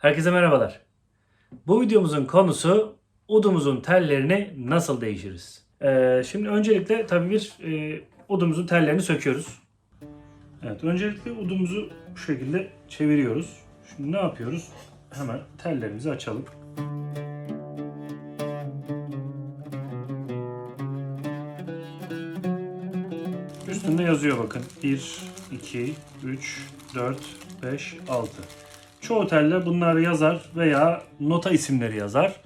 Herkese merhabalar. Bu videomuzun konusu udumuzun tellerini nasıl değişiriz? Ee, şimdi öncelikle tabii bir e, udumuzun tellerini söküyoruz. Evet, öncelikle udumuzu bu şekilde çeviriyoruz. Şimdi ne yapıyoruz? Hemen tellerimizi açalım. Üstünde yazıyor bakın. 1, 2, 3, 4, 5, 6. Çoğu telle bunlar yazar veya nota isimleri yazar.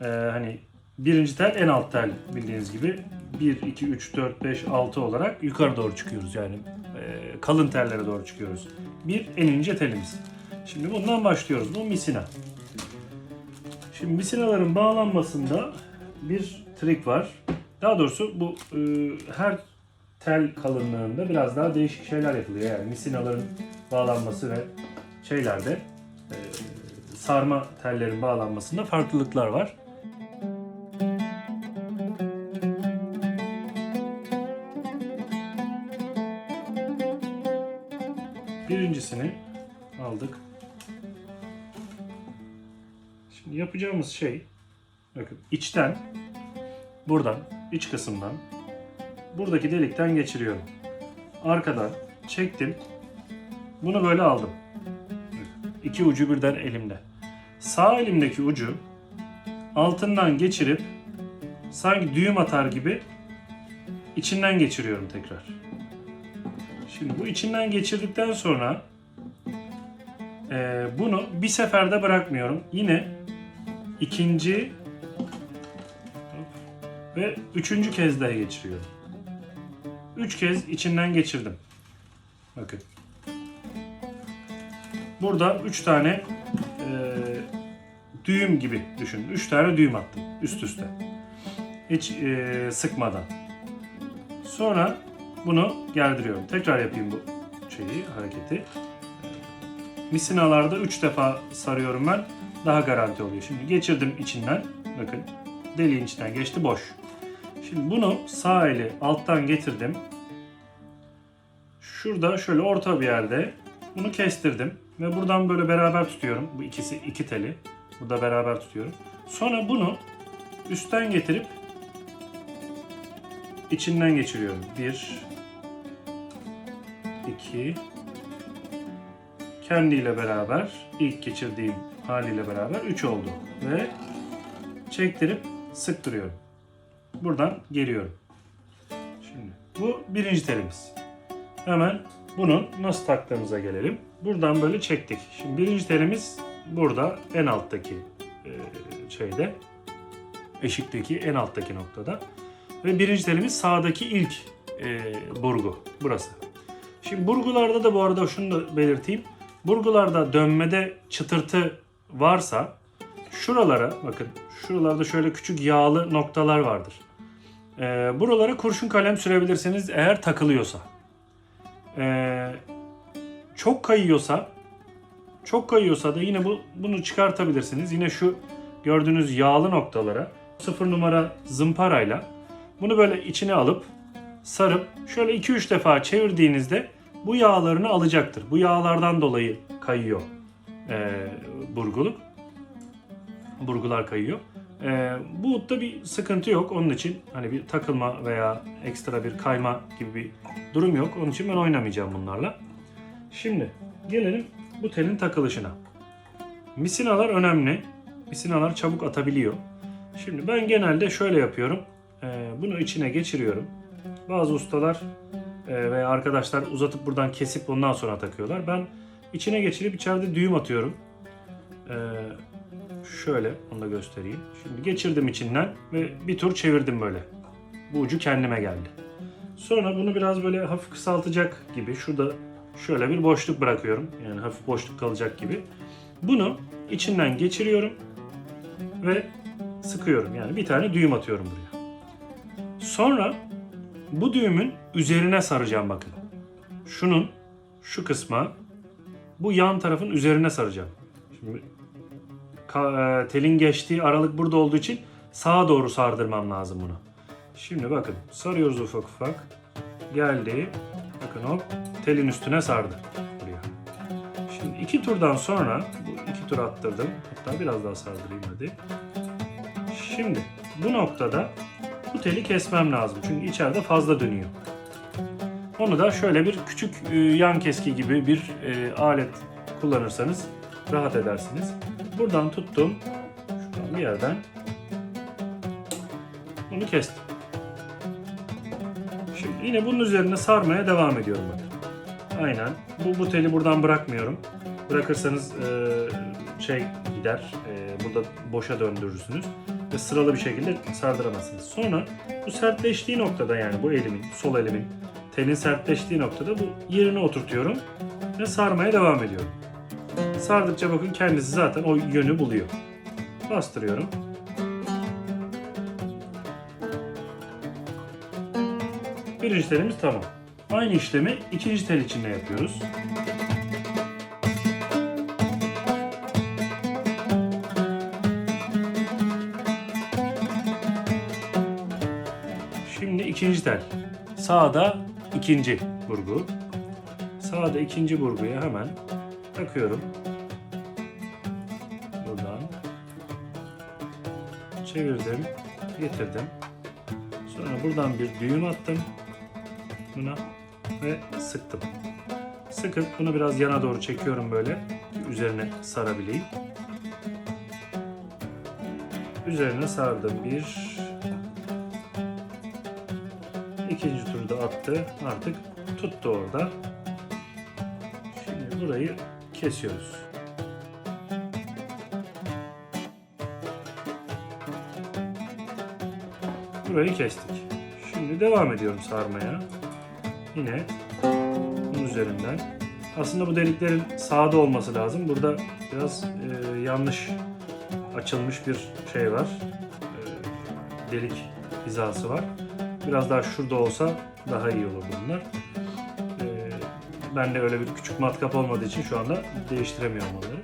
Ee, hani birinci tel en alt tel bildiğiniz gibi. 1, 2, 3, 4, 5, 6 olarak yukarı doğru çıkıyoruz yani. e, kalın tellere doğru çıkıyoruz. Bir en ince telimiz. Şimdi bundan başlıyoruz. Bu misina. Şimdi misinaların bağlanmasında bir trik var. Daha doğrusu bu e, her tel kalınlığında biraz daha değişik şeyler yapılıyor. Yani misinaların bağlanması ve şeylerde e, sarma tellerin bağlanmasında farklılıklar var. Birincisini aldık. Şimdi yapacağımız şey bakın içten buradan iç kısımdan buradaki delikten geçiriyorum. Arkadan çektim. Bunu böyle aldım. İki ucu birden elimde. Sağ elimdeki ucu altından geçirip sanki düğüm atar gibi içinden geçiriyorum tekrar. Şimdi bu içinden geçirdikten sonra e, bunu bir seferde bırakmıyorum. Yine ikinci ve üçüncü kez daha geçiriyorum. Üç kez içinden geçirdim. Bakın. Burada üç tane e, düğüm gibi düşünün. Üç tane düğüm attım üst üste. Hiç e, sıkmadan. Sonra bunu gerdiriyorum. Tekrar yapayım bu şeyi, hareketi. Misinalarda 3 defa sarıyorum ben. Daha garanti oluyor. Şimdi geçirdim içinden. Bakın deliğin içinden geçti boş. Şimdi bunu sağ eli alttan getirdim. Şurada şöyle orta bir yerde bunu kestirdim. Ve buradan böyle beraber tutuyorum. Bu ikisi iki teli. Burada beraber tutuyorum. Sonra bunu üstten getirip içinden geçiriyorum. Bir, iki, kendiyle beraber ilk geçirdiğim haliyle beraber 3 oldu. Ve çektirip sıktırıyorum. Buradan geliyorum. Şimdi bu birinci telimiz. Hemen bunu nasıl taktığımıza gelelim. Buradan böyle çektik. Şimdi birinci telimiz burada en alttaki e, şeyde eşikteki en alttaki noktada. Ve birinci telimiz sağdaki ilk e, burgu. Burası. Şimdi burgularda da bu arada şunu da belirteyim. Burgularda dönmede çıtırtı varsa şuralara bakın şuralarda şöyle küçük yağlı noktalar vardır. Ee, buralara kurşun kalem sürebilirsiniz eğer takılıyorsa. Ee, çok kayıyorsa çok kayıyorsa da yine bu bunu çıkartabilirsiniz. Yine şu gördüğünüz yağlı noktalara sıfır numara zımparayla bunu böyle içine alıp sarıp şöyle 2-3 defa çevirdiğinizde bu yağlarını alacaktır. Bu yağlardan dolayı kayıyor e, burguluk. Burgular kayıyor. E, bu udda bir sıkıntı yok. Onun için hani bir takılma veya ekstra bir kayma gibi bir durum yok. Onun için ben oynamayacağım bunlarla. Şimdi gelelim bu telin takılışına. Misinalar önemli. Misinalar çabuk atabiliyor. Şimdi ben genelde şöyle yapıyorum. E, bunu içine geçiriyorum. Bazı ustalar e, veya arkadaşlar uzatıp buradan kesip ondan sonra takıyorlar. Ben içine geçirip içeride düğüm atıyorum. E, şöyle onu da göstereyim. Şimdi geçirdim içinden ve bir tur çevirdim böyle. Bu ucu kendime geldi. Sonra bunu biraz böyle hafif kısaltacak gibi şurada şöyle bir boşluk bırakıyorum. Yani hafif boşluk kalacak gibi. Bunu içinden geçiriyorum ve sıkıyorum. Yani bir tane düğüm atıyorum buraya. Sonra bu düğümün üzerine saracağım bakın. Şunun şu kısma bu yan tarafın üzerine saracağım. Şimdi e, telin geçtiği aralık burada olduğu için sağa doğru sardırmam lazım bunu. Şimdi bakın sarıyoruz ufak ufak. Geldi. Bakın o telin üstüne sardı. Buraya. Şimdi iki turdan sonra bu iki tur attırdım. Hatta biraz daha sardırayım hadi. Şimdi bu noktada bu teli kesmem lazım. Çünkü içeride fazla dönüyor. Onu da şöyle bir küçük e, yan keski gibi bir e, alet kullanırsanız rahat edersiniz. Buradan tuttum. Şuradan bir yerden bunu kestim. Şimdi yine bunun üzerine sarmaya devam ediyorum bakın. Aynen. Bu, bu teli buradan bırakmıyorum. Bırakırsanız e, şey gider. e, burada boşa döndürürsünüz. Ve sıralı bir şekilde sardıramazsınız. Sonra bu sertleştiği noktada yani bu elimin, sol elimin telin sertleştiği noktada bu yerine oturtuyorum ve sarmaya devam ediyorum. Sardıkça bakın kendisi zaten o yönü buluyor. Bastırıyorum. Birinci telimiz tamam. Aynı işlemi ikinci tel için de yapıyoruz. Şimdi ikinci tel. Sağda ikinci burgu. Sağda ikinci burguya hemen takıyorum. Buradan çevirdim, getirdim. Sonra buradan bir düğüm attım buna ve sıktım. Sıkıp bunu biraz yana doğru çekiyorum böyle ki üzerine sarabileyim. Üzerine sardım bir ikinci turda attı artık tuttu orada. Şimdi burayı kesiyoruz. Burayı kestik. Şimdi devam ediyorum sarmaya. Yine bunun üzerinden. Aslında bu deliklerin sağda olması lazım. Burada biraz e, yanlış açılmış bir şey var. E, delik hizası var. Biraz daha şurada olsa daha iyi olur bunlar. E, ben de öyle bir küçük matkap olmadığı için şu anda değiştiremiyorum onları.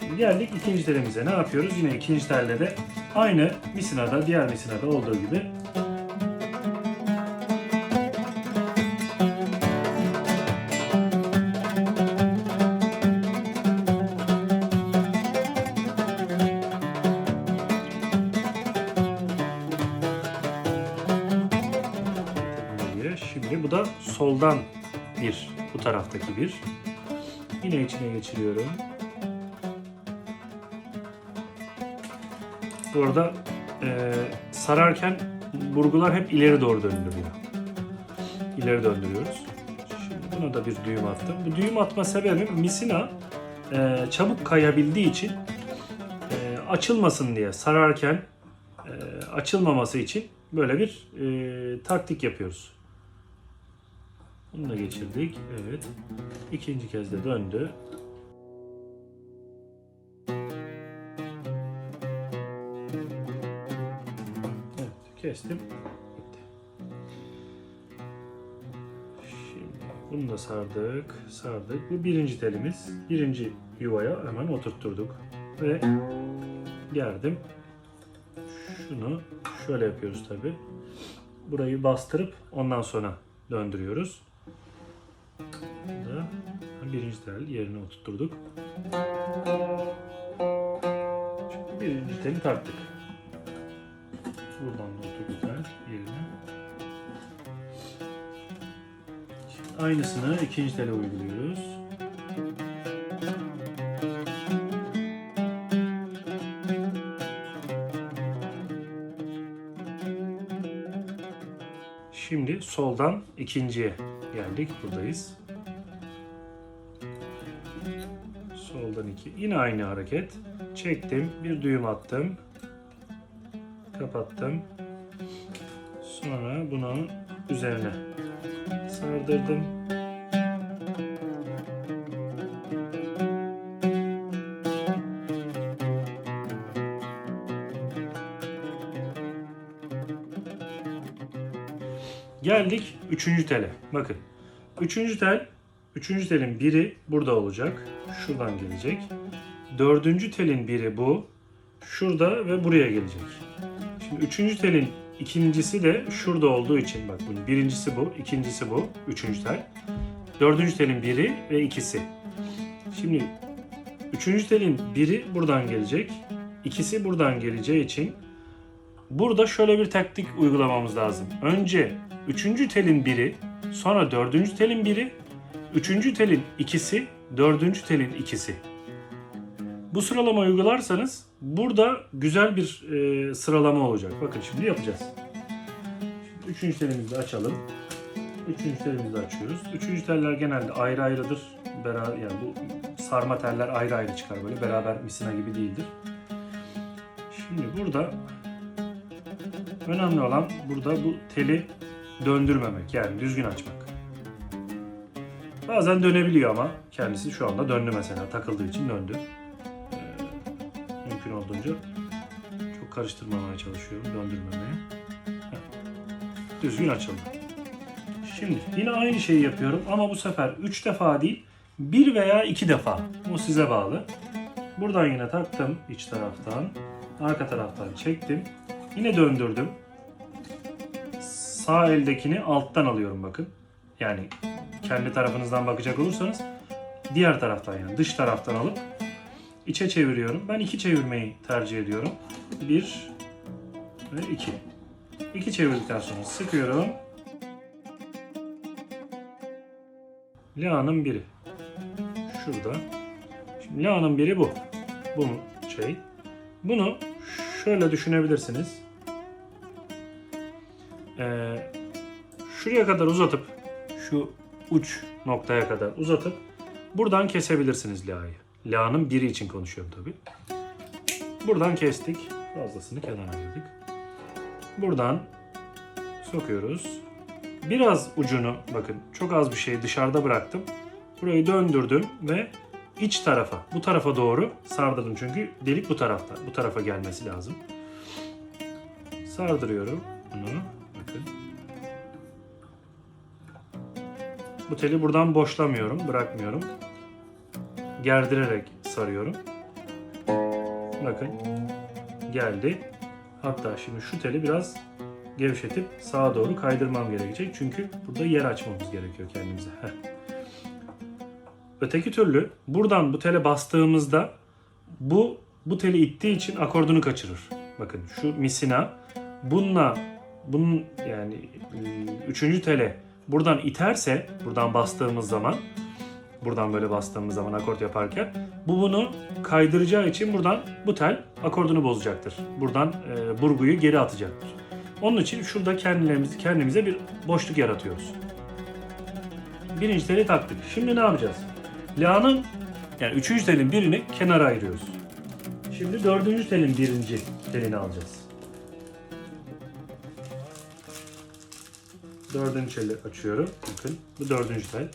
Şimdi geldik ikinci telimize. Ne yapıyoruz? Yine ikinci telde de aynı misinada, diğer misinada olduğu gibi bu taraftaki bir. Yine içine geçiriyorum. Bu arada e, sararken burgular hep ileri doğru döndürüyor. İleri döndürüyoruz. Şimdi buna da bir düğüm attım. Bu düğüm atma sebebim misina e, çabuk kayabildiği için e, açılmasın diye sararken e, açılmaması için böyle bir e, taktik yapıyoruz. Bunu da geçirdik. Evet. İkinci kez de döndü. Evet, kestim. Bitti. Şimdi bunu da sardık, sardık. Bu birinci telimiz. Birinci yuvaya hemen oturtturduk. Ve gerdim. Şunu şöyle yapıyoruz tabi. Burayı bastırıp ondan sonra döndürüyoruz. Birinci tel yerine oturtturduk. Şimdi birinci teli taktık. Buradan da oturdu tel yerine. Şimdi aynısını ikinci tele uyguluyoruz. Şimdi soldan ikinciye geldik. Buradayız. İki. Yine aynı hareket. Çektim. Bir düğüm attım. Kapattım. Sonra bunu üzerine sardırdım. Geldik üçüncü tele. Bakın. Üçüncü tel, üçüncü telin biri burada olacak. Şuradan gelecek. Dördüncü telin biri bu. Şurada ve buraya gelecek. Şimdi üçüncü telin ikincisi de şurada olduğu için bak bunun birincisi bu, ikincisi bu, üçüncü tel. Dördüncü telin biri ve ikisi. Şimdi üçüncü telin biri buradan gelecek. ikisi buradan geleceği için burada şöyle bir taktik uygulamamız lazım. Önce üçüncü telin biri, sonra dördüncü telin biri, üçüncü telin ikisi, dördüncü telin ikisi. Bu sıralama uygularsanız burada güzel bir e, sıralama olacak. Bakın şimdi yapacağız. Şimdi üçüncü telimizi açalım. Üçüncü telimizi açıyoruz. Üçüncü teller genelde ayrı ayrıdır. Beraber, yani bu sarma teller ayrı ayrı çıkar böyle. Beraber misina gibi değildir. Şimdi burada önemli olan burada bu teli döndürmemek. Yani düzgün açmak. Bazen dönebiliyor ama kendisi şu anda döndü mesela. Takıldığı için döndü. Ee, mümkün olduğunca çok karıştırmamaya çalışıyorum. Döndürmemeye. Heh. Düzgün açıldı. Şimdi yine aynı şeyi yapıyorum ama bu sefer 3 defa değil 1 veya 2 defa. Bu size bağlı. Buradan yine taktım iç taraftan. Arka taraftan çektim. Yine döndürdüm. Sağ eldekini alttan alıyorum bakın. Yani kendi tarafınızdan bakacak olursanız diğer taraftan yani dış taraftan alıp içe çeviriyorum. Ben iki çevirmeyi tercih ediyorum. Bir ve iki. İki çevirdikten sonra sıkıyorum. La'nın biri. Şurada. Şimdi La'nın biri bu. Bu şey. Bunu şöyle düşünebilirsiniz. Ee, şuraya kadar uzatıp şu uç noktaya kadar uzatıp buradan kesebilirsiniz La'yı. La'nın biri için konuşuyorum tabi. Buradan kestik. Fazlasını kenara ayırdık. Buradan sokuyoruz. Biraz ucunu bakın çok az bir şey dışarıda bıraktım. Burayı döndürdüm ve iç tarafa, bu tarafa doğru sardırdım çünkü delik bu tarafta. Bu tarafa gelmesi lazım. Sardırıyorum Bu teli buradan boşlamıyorum, bırakmıyorum. Gerdirerek sarıyorum. Bakın geldi. Hatta şimdi şu teli biraz gevşetip sağa doğru kaydırmam gerekecek. Çünkü burada yer açmamız gerekiyor kendimize. Öteki türlü buradan bu tele bastığımızda bu bu teli ittiği için akordunu kaçırır. Bakın şu misina bununla bunun yani e, üçüncü tele buradan iterse buradan bastığımız zaman buradan böyle bastığımız zaman akort yaparken bu bunu kaydıracağı için buradan bu tel akordunu bozacaktır. Buradan e, burguyu geri atacaktır. Onun için şurada kendilerimiz, kendimize bir boşluk yaratıyoruz. Birinci teli taktık. Şimdi ne yapacağız? La'nın yani üçüncü telin birini kenara ayırıyoruz. Şimdi dördüncü telin birinci telini alacağız. Dördüncü teli açıyorum. Bakın bu dördüncü tel.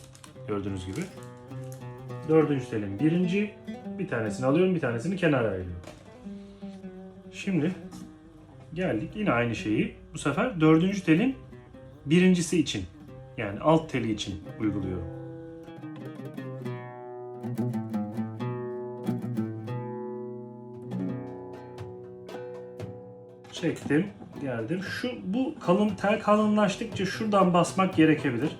Gördüğünüz gibi. Dördüncü telin birinci. Bir tanesini alıyorum, bir tanesini kenara ayırıyorum. Şimdi geldik yine aynı şeyi. Bu sefer dördüncü telin birincisi için yani alt teli için uyguluyorum. Çektim, geldim. Şu bu kalın tel kalınlaştıkça şuradan basmak gerekebilir.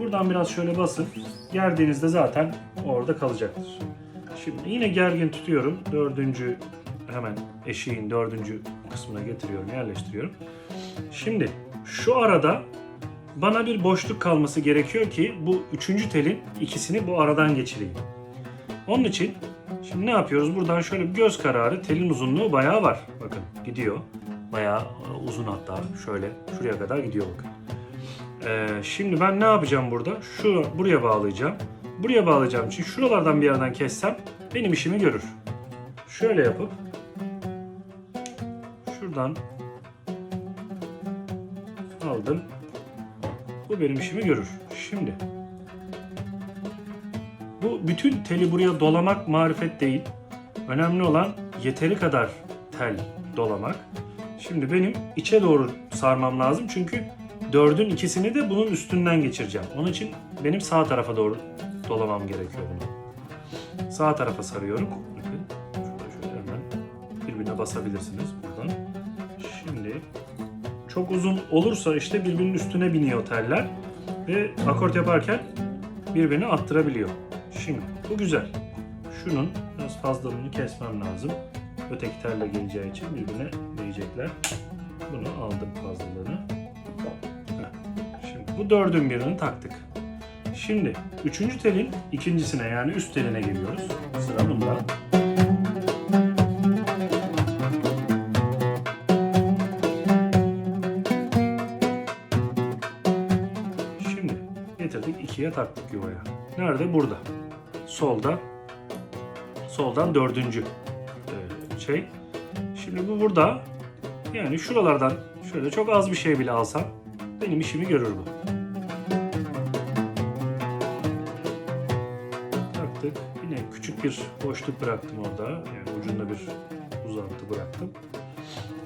Buradan biraz şöyle basın. Gerdiğinizde zaten orada kalacaktır. Şimdi yine gergin tutuyorum. Dördüncü hemen eşiğin dördüncü kısmına getiriyorum, yerleştiriyorum. Şimdi şu arada bana bir boşluk kalması gerekiyor ki bu üçüncü telin ikisini bu aradan geçireyim. Onun için şimdi ne yapıyoruz? Buradan şöyle bir göz kararı telin uzunluğu bayağı var. Bakın gidiyor. Bayağı uzun hatta. Şöyle şuraya kadar gidiyor bakın. Ee, şimdi ben ne yapacağım burada? Şu buraya bağlayacağım. Buraya bağlayacağım için şuralardan bir yerden kessem benim işimi görür. Şöyle yapıp şuradan aldım. Bu benim işimi görür. Şimdi bu bütün teli buraya dolamak marifet değil. Önemli olan yeteri kadar tel dolamak. Şimdi benim içe doğru sarmam lazım çünkü dördün ikisini de bunun üstünden geçireceğim. Onun için benim sağ tarafa doğru dolamam gerekiyor bunu. Sağ tarafa sarıyorum. Bakın şurada şöyle hemen birbirine basabilirsiniz buradan. Şimdi çok uzun olursa işte birbirinin üstüne biniyor teller ve akort yaparken birbirini attırabiliyor. Şimdi bu güzel. Şunun biraz fazlalığını kesmem lazım. Öteki telle geleceği için birbirine değecekler. Bunu aldım fazlalığını. Şimdi bu dördün birini taktık. Şimdi üçüncü telin ikincisine yani üst teline geliyoruz. Sıra bunda. Şimdi getirdik ikiye taktık yuvaya. Nerede? Burada. Solda. Soldan dördüncü e, şey. Şimdi bu burada. Yani şuralardan şöyle çok az bir şey bile alsam benim işimi görür bu. Taktık. Yine küçük bir boşluk bıraktım orada. Yani ucunda bir uzantı bıraktım.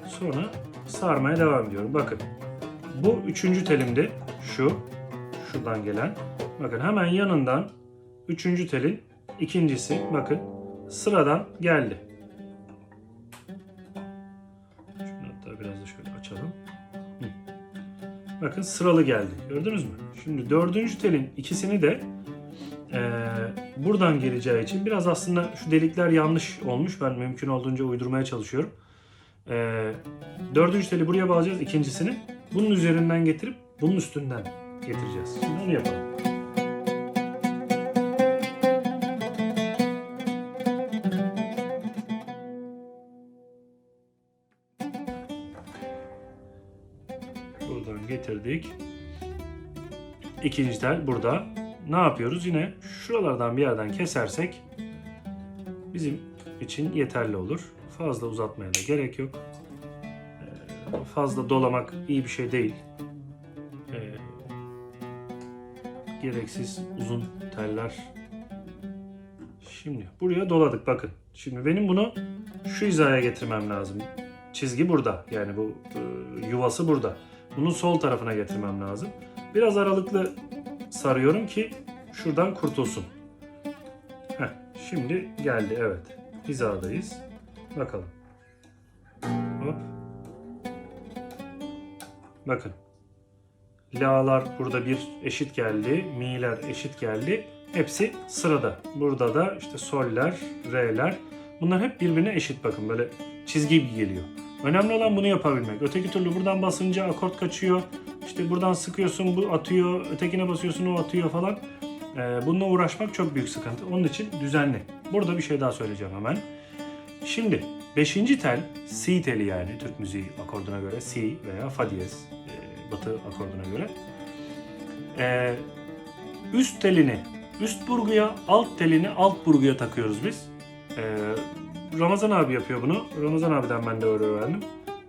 Sonra sarmaya devam ediyorum. Bakın. Bu üçüncü telimdi. Şu. Şuradan gelen. Bakın hemen yanından üçüncü telin ikincisi. Bakın. Sıradan geldi. Bakın sıralı geldi. Gördünüz mü? Şimdi dördüncü telin ikisini de eee, buradan geleceği için biraz aslında şu delikler yanlış olmuş. Ben mümkün olduğunca uydurmaya çalışıyorum. Eee dördüncü teli buraya bağlayacağız ikincisini. Bunun üzerinden getirip bunun üstünden getireceğiz. Şimdi onu yapalım. İkinci tel burada. Ne yapıyoruz? Yine şuralardan bir yerden kesersek bizim için yeterli olur. Fazla uzatmaya da gerek yok. Ee, Fazla dolamak iyi bir şey değil. Ee, Gereksiz uzun teller. Şimdi buraya doladık bakın. Şimdi benim bunu şu hizaya getirmem lazım. Çizgi burada. Yani bu e, yuvası burada. Bunu sol tarafına getirmem lazım. Biraz aralıklı sarıyorum ki şuradan kurtulsun. Heh, şimdi geldi evet. Hizadayız. Bakalım. Hop. Bakın. La'lar burada bir eşit geldi. Mi'ler eşit geldi. Hepsi sırada. Burada da işte sol'ler, re'ler. Bunlar hep birbirine eşit bakın böyle çizgi gibi geliyor. Önemli olan bunu yapabilmek. Öteki türlü buradan basınca akort kaçıyor. İşte buradan sıkıyorsun bu atıyor. Ötekine basıyorsun o atıyor falan. Ee, bununla uğraşmak çok büyük sıkıntı. Onun için düzenli. Burada bir şey daha söyleyeceğim hemen. Şimdi 5. tel C teli yani Türk müziği akorduna göre C veya fa diyez e, batı akorduna göre. Ee, üst telini üst burguya, alt telini alt burguya takıyoruz biz. Ee, Ramazan abi yapıyor bunu. Ramazan abiden ben de öğrendim.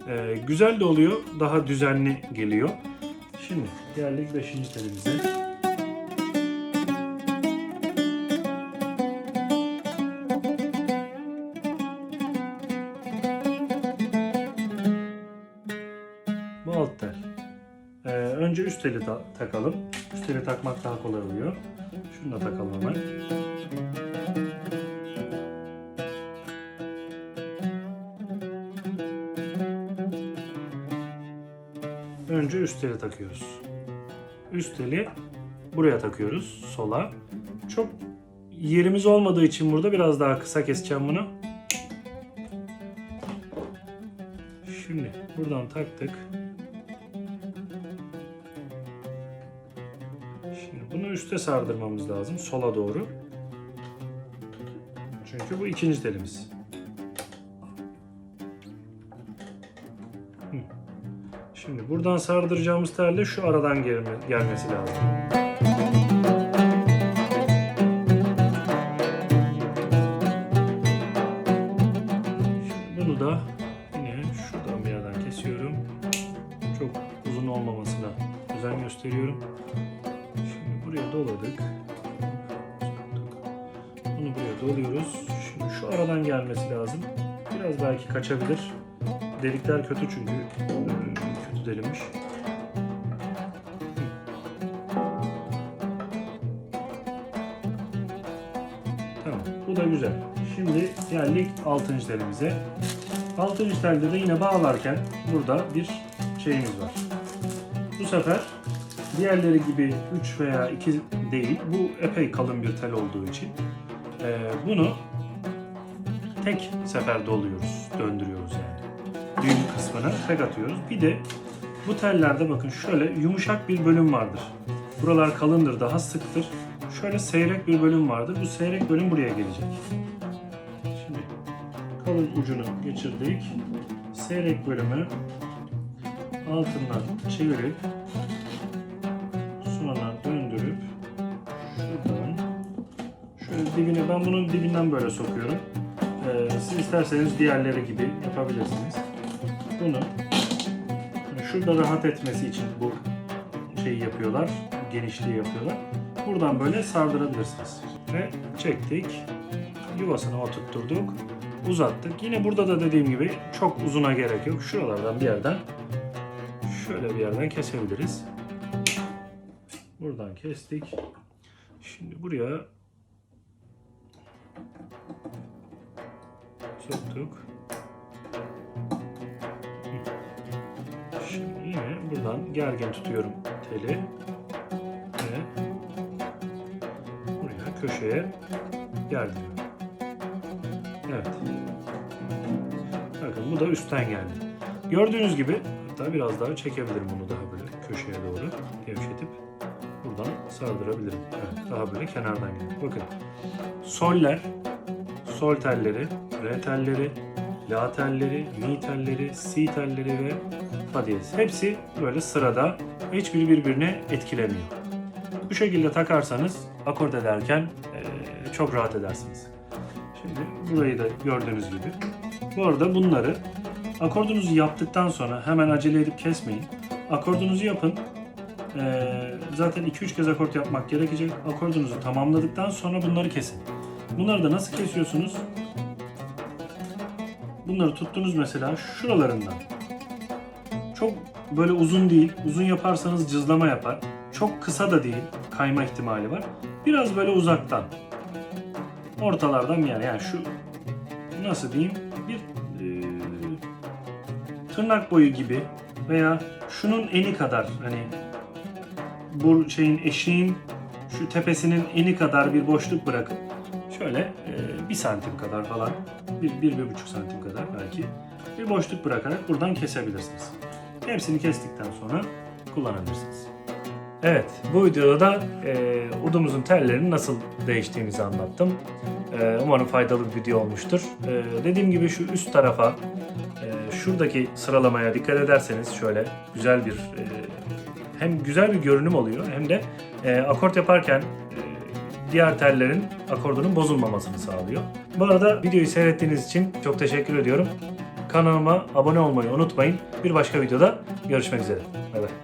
Ee, güzel de oluyor. Daha düzenli geliyor. Şimdi geldik 5. telimize. Bu alt tel. Ee, önce üst teli ta- takalım. Üst teli takmak daha kolay oluyor. Şunu da takalım hemen. Teli takıyoruz. Üst buraya takıyoruz sola. Çok yerimiz olmadığı için burada biraz daha kısa keseceğim bunu. Şimdi buradan taktık. Şimdi bunu üste sardırmamız lazım sola doğru. Çünkü bu ikinci telimiz. Şimdi buradan sardıracağımız telle şu aradan gelme, gelmesi lazım. Bunu da yine şuradan bir yerden kesiyorum. Çok uzun olmamasına özen gösteriyorum. Şimdi buraya doladık. Bunu buraya doluyoruz. Şimdi şu aradan gelmesi lazım. Biraz belki kaçabilir. Delikler kötü çünkü. Delinmiş. Tamam. Bu da güzel. Şimdi geldik 6. telimize. 6. telde de yine bağlarken burada bir şeyimiz var. Bu sefer diğerleri gibi 3 veya 2 değil. Bu epey kalın bir tel olduğu için. Ee, bunu tek sefer doluyoruz, döndürüyoruz yani. Düğüm kısmına tek atıyoruz. Bir de bu tellerde bakın şöyle yumuşak bir bölüm vardır. Buralar kalındır, daha sıktır. Şöyle seyrek bir bölüm vardır. Bu seyrek bölüm buraya gelecek. Şimdi kalın ucunu geçirdik. Seyrek bölümü altından çevirip sonra döndürüp şuradan şöyle dibine ben bunun dibinden böyle sokuyorum. Ee, siz isterseniz diğerleri gibi yapabilirsiniz. Bunu şurada rahat etmesi için bu şeyi yapıyorlar. Genişliği yapıyorlar. Buradan böyle sardırabilirsiniz. Ve çektik. Yuvasına oturtturduk. Uzattık. Yine burada da dediğim gibi çok uzuna gerek yok. Şuralardan bir yerden şöyle bir yerden kesebiliriz. Buradan kestik. Şimdi buraya soktuk. Buradan gergin tutuyorum teli ve buraya köşeye gerdiriyorum. Evet. Bakın bu da üstten geldi. Gördüğünüz gibi hatta biraz daha çekebilirim bunu daha böyle köşeye doğru gevşetip buradan sardırabilirim. Evet, daha böyle kenardan geldi. Bakın soller, sol telleri, re telleri, la telleri, mi telleri, si telleri ve diyez. Hepsi böyle sırada ve hiçbiri birbirine etkilemiyor. Bu şekilde takarsanız akort ederken eee, çok rahat edersiniz. Şimdi burayı da gördüğünüz gibi. Bu arada bunları akordunuzu yaptıktan sonra hemen acele edip kesmeyin. Akordunuzu yapın. Ee, zaten 2-3 kez akort yapmak gerekecek. Akordunuzu tamamladıktan sonra bunları kesin. Bunları da nasıl kesiyorsunuz? Bunları tuttunuz mesela şuralarından. Çok böyle uzun değil. Uzun yaparsanız cızlama yapar. Çok kısa da değil. Kayma ihtimali var. Biraz böyle uzaktan. Ortalardan yer. Yani şu nasıl diyeyim? Bir e, tırnak boyu gibi veya şunun eni kadar hani bu şeyin eşiğin şu tepesinin eni kadar bir boşluk bırakıp şöyle e, bir santim kadar falan bir, bir, bir buçuk santim kadar belki bir boşluk bırakarak buradan kesebilirsiniz. Hepsini kestikten sonra kullanabilirsiniz. Evet, bu videoda da e, udumuzun tellerinin nasıl değiştiğimizi anlattım. E, umarım faydalı bir video olmuştur. E, dediğim gibi şu üst tarafa, e, şuradaki sıralamaya dikkat ederseniz şöyle güzel bir e, hem güzel bir görünüm oluyor hem de e, akort yaparken e, diğer tellerin akordunun bozulmamasını sağlıyor. Bu arada videoyu seyrettiğiniz için çok teşekkür ediyorum. Kanalıma abone olmayı unutmayın. Bir başka videoda görüşmek üzere. Bay bay.